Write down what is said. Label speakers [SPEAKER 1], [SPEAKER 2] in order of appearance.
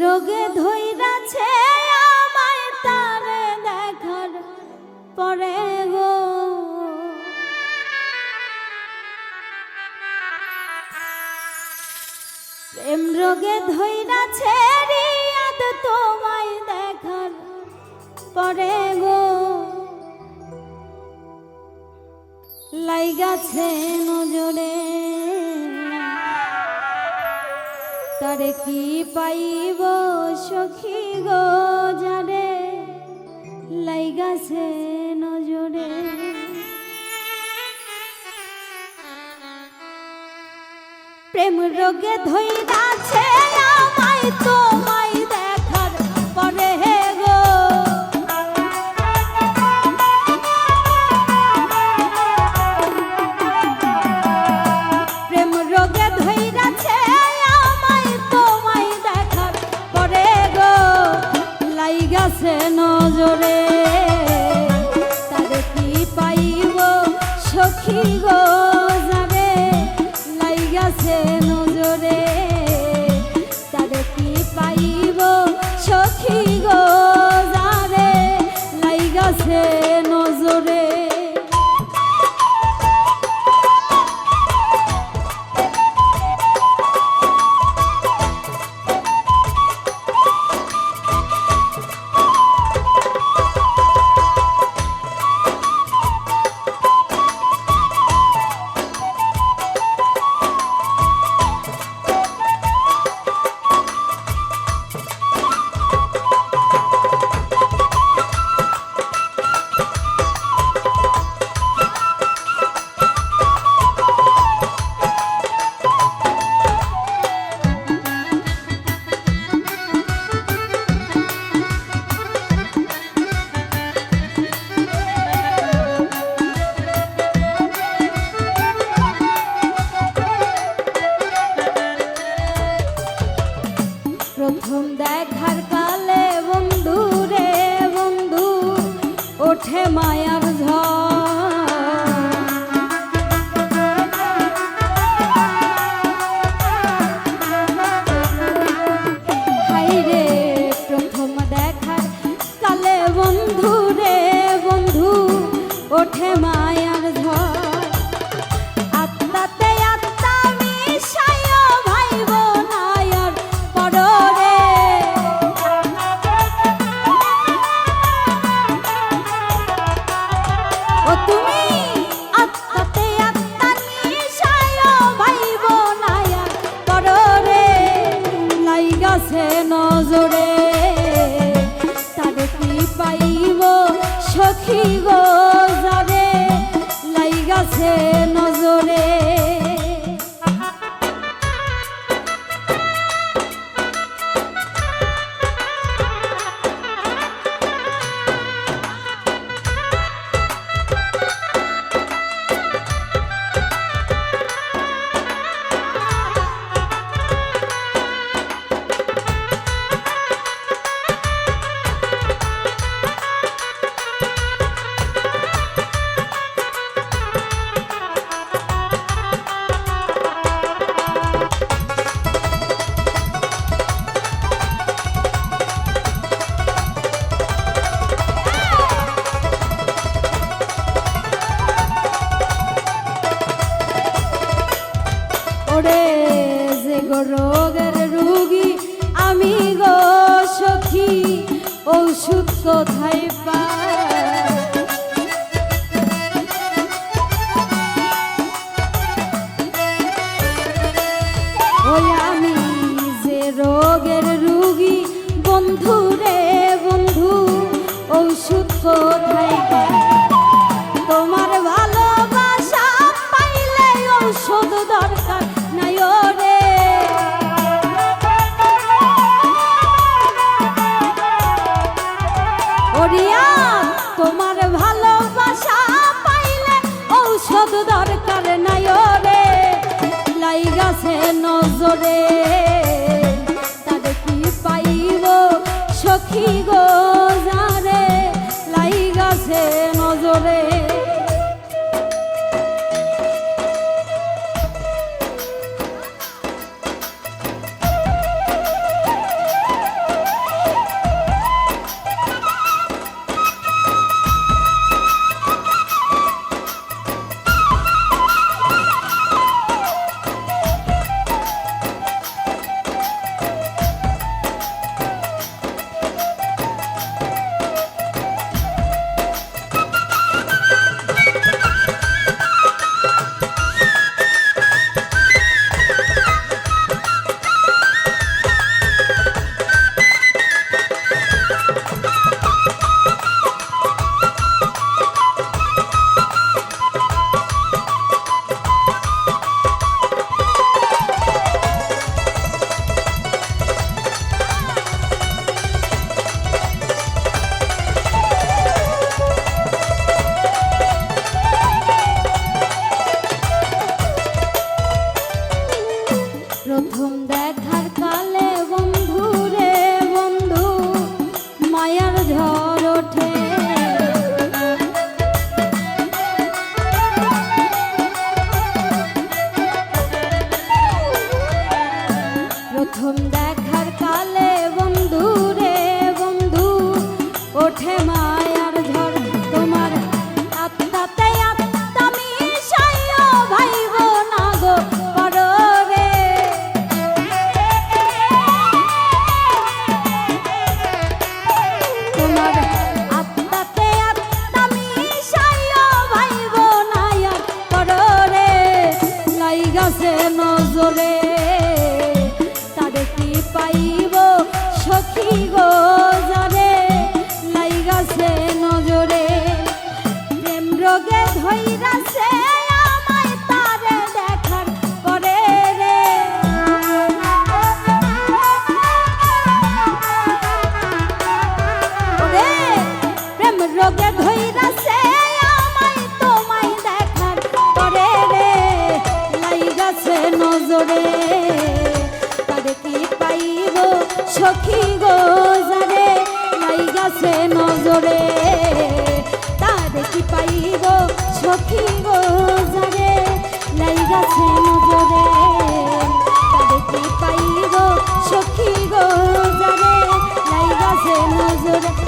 [SPEAKER 1] রোগে ধইরাছে আমায় তারে দেখার পরে গো। প্রেম রোগে ধইরাছে রিয়াদ তোমায় দেখার পরে গো। লাইগাছে নজরে। তারে কি পাইব সখী গো যারে? লাইগাছে নজরে। প্রেম রোগে ধইরাছে প্রথম দেখার ওরে যে রোগের রুগী, আমি গো সখী, ঔষধ কোথায় পাই আমি যে রোগের রুগী, বন্ধু ঔষধ দরকার নাই রে লাইগাছে নজরে। তাদের কি পাইব সখী গো? রোগে ধৈরাছে আমায় তোমায় দেখার রে লাইগাছে নজরে। কি পাইব সখী গো যারে লাইগাছে নজরে। তারে কি পাইব সখী গো যারে লাইগাছে নজরে। তারে সখী গো লাইগাছে নজরে।